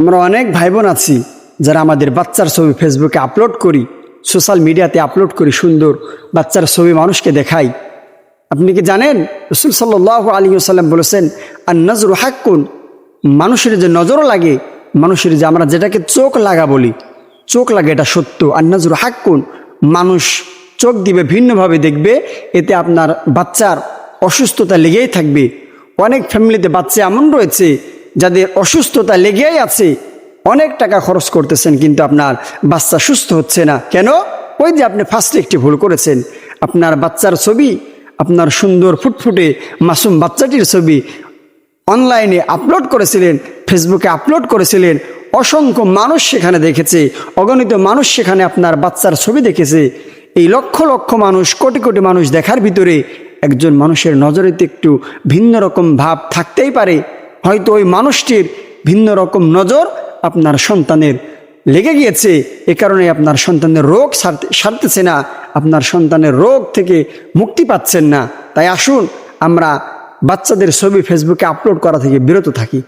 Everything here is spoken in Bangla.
আমরা অনেক ভাই বোন আছি যারা আমাদের বাচ্চার ছবি ফেসবুকে আপলোড করি সোশ্যাল মিডিয়াতে আপলোড করি সুন্দর বাচ্চার ছবি মানুষকে দেখাই। আপনি কি জানেন? রসুল সাল্লাহ আলী সাল্লাম বলেছেন আর নজরু হাক্কুন মানুষের যে নজরও লাগে, মানুষের যে আমরা যেটাকে চোখ লাগা বলি, চোখ লাগে এটা সত্য। আর নজরু হাক্কুন, মানুষ চোখ দিবে ভিন্নভাবে দেখবে, এতে আপনার বাচ্চার অসুস্থতা লেগেই থাকবে। অনেক ফ্যামিলিতে বাচ্চা এমন রয়েছে যাদের অসুস্থতা লেগেই আছে, অনেক টাকা খরচ করতেছেন কিন্তু আপনার বাচ্চা সুস্থ হচ্ছে না। কেন? ওই যে আপনি ফার্স্টে একটি ভুল করেছেন। আপনার বাচ্চার ছবি, আপনার সুন্দর ফুটফুটে মাসুম বাচ্চাটির ছবি অনলাইনে আপলোড করেছিলেন ফেসবুকে আপলোড করেছিলেন। অসংখ্য মানুষ সেখানে দেখেছে, অগণিত মানুষ সেখানে আপনার বাচ্চার ছবি দেখেছে। এই লক্ষ লক্ষ মানুষ, কোটি কোটি মানুষ দেখার ভিতরে একজন মানুষের নজরেতে একটু ভিন্ন রকম ভাব থাকতেই পারে। হয়তো ওই মানুষটির ভিন্ন রকম নজর আপনার সন্তানের লেগে গিয়েছে। এ কারণে আপনার সন্তানের রোগ সারতে, সারতেছে না। আপনার সন্তানের রোগ থেকে মুক্তি পাচ্ছেন না। তাই আসুন, আমরা বাচ্চাদের ছবি ফেসবুকে আপলোড করা থেকে বিরত থাকি।